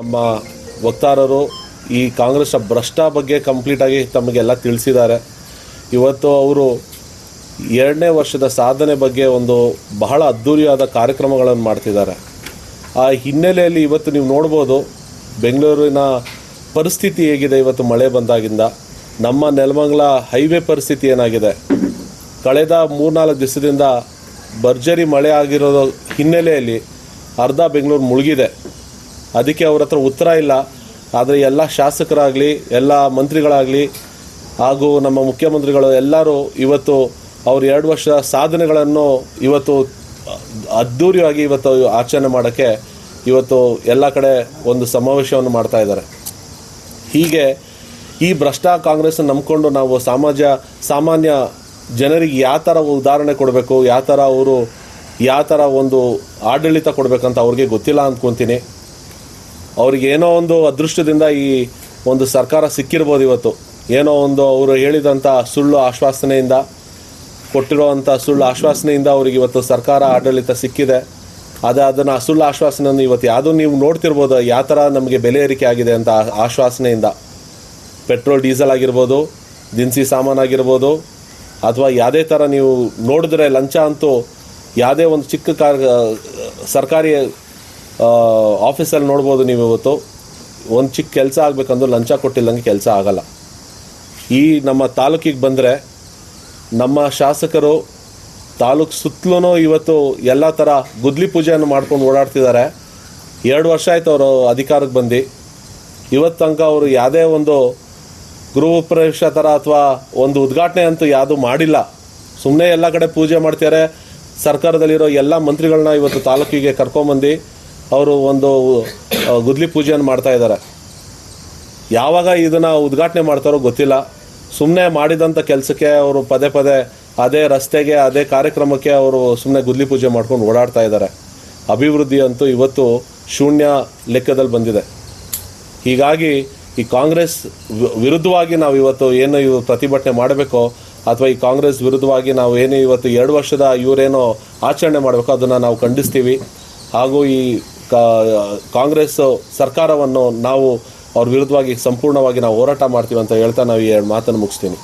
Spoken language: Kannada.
ನಮ್ಮ ವಕ್ತಾರರು ಈ ಕಾಂಗ್ರೆಸ್ ಭ್ರಷ್ಟ ಬಗ್ಗೆ ಕಂಪ್ಲೀಟಾಗಿ ತಮಗೆಲ್ಲ ತಿಳಿಸಿದ್ದಾರೆ. ಇವತ್ತು ಅವರು ಎರಡನೇ ವರ್ಷದ ಸಾಧನೆ ಬಗ್ಗೆ ಒಂದು ಬಹಳ ಅದ್ಧೂರಿಯಾದ ಕಾರ್ಯಕ್ರಮಗಳನ್ನು ಮಾಡ್ತಿದ್ದಾರೆ. ಆ ಹಿನ್ನೆಲೆಯಲ್ಲಿ ಇವತ್ತು ನೀವು ನೋಡ್ಬೋದು, ಬೆಂಗಳೂರಿನ ಪರಿಸ್ಥಿತಿ ಹೇಗಿದೆ ಇವತ್ತು ಮಳೆ ಬಂದಾಗಿಂದ. ನಮ್ಮ ನೆಲಮಂಗಲ ಹೈವೇ ಪರಿಸ್ಥಿತಿ ಏನಾಗಿದೆ? ಕಳೆದ ಮೂರ್ನಾಲ್ಕು ದಿವಸದಿಂದ ಭರ್ಜರಿ ಮಳೆ ಆಗಿರೋ ಹಿನ್ನೆಲೆಯಲ್ಲಿ ಅರ್ಧ ಬೆಂಗಳೂರು ಮುಳುಗಿದೆ. ಅದಕ್ಕೆ ಅವ್ರ ಹತ್ರ ಉತ್ತರ ಇಲ್ಲ. ಆದರೆ ಎಲ್ಲ ಶಾಸಕರಾಗಲಿ, ಎಲ್ಲ ಮಂತ್ರಿಗಳಾಗಲಿ, ಹಾಗೂ ನಮ್ಮ ಮುಖ್ಯಮಂತ್ರಿಗಳು ಎಲ್ಲರೂ ಇವತ್ತು ಅವ್ರ ಎರಡು ವರ್ಷ ಸಾಧನೆಗಳನ್ನು ಇವತ್ತು ಅದ್ಧೂರಿಯಾಗಿ ಇವತ್ತು ಆಚರಣೆ ಮಾಡೋಕ್ಕೆ ಇವತ್ತು ಎಲ್ಲ ಕಡೆ ಒಂದು ಸಮಾವೇಶವನ್ನು ಮಾಡ್ತಾ ಇದ್ದಾರೆ. ಹೀಗೆ ಈ ಭ್ರಷ್ಟ ಕಾಂಗ್ರೆಸ್ ನಂಬಿಕೊಂಡು ನಾವು ಸಮಾಜ ಸಾಮಾನ್ಯ ಜನರಿಗೆ ಯಾವ ಥರ ಉದಾಹರಣೆ ಕೊಡಬೇಕು, ಯಾವ ಥರ ಅವರು, ಯಾವ ಥರ ಒಂದು ಆಡಳಿತ ಕೊಡಬೇಕಂತ ಅವ್ರಿಗೆ ಗೊತ್ತಿಲ್ಲ ಅಂದ್ಕೊತೀನಿ. ಅವ್ರಿಗೆ ಏನೋ ಒಂದು ಅದೃಷ್ಟದಿಂದ ಈ ಒಂದು ಸರ್ಕಾರ ಸಿಕ್ಕಿರ್ಬೋದು ಇವತ್ತು. ಏನೋ ಒಂದು ಅವರು ಹೇಳಿದಂಥ ಸುಳ್ಳು ಆಶ್ವಾಸನೆಯಿಂದ ಕೊಟ್ಟಿರುವಂಥ ಸುಳ್ಳು ಆಶ್ವಾಸನೆಯಿಂದ ಅವ್ರಿಗೆ ಇವತ್ತು ಸರ್ಕಾರ ಆಡಳಿತ ಸಿಕ್ಕಿದೆ. ಅದು ಅದನ್ನು ಆ ಸುಳ್ಳು ಆಶ್ವಾಸನೆಯನ್ನು ಇವತ್ತು ಯಾವುದೂ ನೀವು ನೋಡ್ತಿರ್ಬೋದು, ಯಾವ ಥರ ನಮಗೆ ಬೆಲೆ ಏರಿಕೆ ಆಗಿದೆ ಅಂತ ಆಶ್ವಾಸನೆಯಿಂದ. ಪೆಟ್ರೋಲ್, ಡೀಸೆಲ್ ಆಗಿರ್ಬೋದು, ದಿನಸಿ ಸಾಮಾನು ಆಗಿರ್ಬೋದು, ಅಥವಾ ಯಾವುದೇ ಥರ ನೀವು ನೋಡಿದ್ರೆ ಲಂಚ ಅಂತೂ ಯಾವುದೇ ಒಂದು ಚಿಕ್ಕ ಕಾರ್, ಸರ್ಕಾರಿ ಆಫೀಸಲ್ಲಿ ನೋಡ್ಬೋದು ನೀವು ಇವತ್ತು. ಒಂದು ಚಿಕ್ಕ ಕೆಲಸ ಆಗಬೇಕಂದ್ರೆ ಲಂಚ ಕೊಟ್ಟಿಲ್ಲಂಗೆ ಕೆಲಸ ಆಗಲ್ಲ. ಈ ನಮ್ಮ ತಾಲೂಕಿಗೆ ಬಂದರೆ ನಮ್ಮ ಶಾಸಕರು ತಾಲೂಕು ಸುತ್ತಲೂ ಇವತ್ತು ಎಲ್ಲ ಥರ ಗುದ್ಲಿ ಪೂಜೆಯನ್ನು ಮಾಡ್ಕೊಂಡು ಓಡಾಡ್ತಿದ್ದಾರೆ. ಎರಡು ವರ್ಷ ಆಯಿತು ಅವರು ಅಧಿಕಾರಕ್ಕೆ ಬಂದು. ಇವತ್ತು ತನಕ ಅವರು ಯಾವುದೇ ಒಂದು ಗೃಹ ಪ್ರವೇಶ ಥರ ಅಥವಾ ಒಂದು ಉದ್ಘಾಟನೆ ಅಂತೂ ಯಾವುದೂ ಮಾಡಿಲ್ಲ. ಸುಮ್ಮನೆ ಎಲ್ಲ ಕಡೆ ಪೂಜೆ ಮಾಡ್ತಿದ್ದಾರೆ. ಸರ್ಕಾರದಲ್ಲಿರೋ ಎಲ್ಲ ಮಂತ್ರಿಗಳನ್ನ ಇವತ್ತು ತಾಲೂಕಿಗೆ ಕರ್ಕೊಂಬಂದು ಅವರು ಒಂದು ಗುದ್ಲಿ ಪೂಜೆಯನ್ನು ಮಾಡ್ತಾ ಇದ್ದಾರೆ. ಯಾವಾಗ ಇದನ್ನು ಉದ್ಘಾಟನೆ ಮಾಡ್ತಾರೋ ಗೊತ್ತಿಲ್ಲ. ಸುಮ್ಮನೆ ಮಾಡಿದಂಥ ಕೆಲಸಕ್ಕೆ ಅವರು ಪದೇ ಪದೇ, ಅದೇ ರಸ್ತೆಗೆ, ಅದೇ ಕಾರ್ಯಕ್ರಮಕ್ಕೆ ಅವರು ಸುಮ್ಮನೆ ಗುದ್ಲಿ ಪೂಜೆ ಮಾಡ್ಕೊಂಡು ಓಡಾಡ್ತಾ ಇದ್ದಾರೆ. ಅಭಿವೃದ್ಧಿ ಅಂತೂ ಇವತ್ತು ಶೂನ್ಯ ಲೆಕ್ಕದಲ್ಲಿ ಬಂದಿದೆ. ಹೀಗಾಗಿ ಈ ಕಾಂಗ್ರೆಸ್ ವಿರುದ್ಧವಾಗಿ ನಾವು ಇವತ್ತು ಏನು ಇವು ಪ್ರತಿಭಟನೆ ಮಾಡಬೇಕೋ, ಅಥವಾ ಈ ಕಾಂಗ್ರೆಸ್ ವಿರುದ್ಧವಾಗಿ ನಾವು ಏನು ಇವತ್ತು ಎರಡು ವರ್ಷದ ಇವರೇನೋ ಆಚರಣೆ ಮಾಡಬೇಕೋ, ಅದನ್ನು ನಾವು ಖಂಡಿಸ್ತೀವಿ. ಹಾಗೂ ಈ ಕಾಂಗ್ರೆಸ್ ಸರ್ಕಾರವನ್ನು ನಾವು ಅವ್ರ ವಿರುದ್ಧವಾಗಿ ಸಂಪೂರ್ಣವಾಗಿ ನಾವು ಹೋರಾಟ ಮಾಡ್ತೀವಿ ಅಂತ ಹೇಳ್ತಾ ನಾವು ಈ ಎರಡು ಮಾತನ್ನು ಮುಗಿಸ್ತೀನಿ.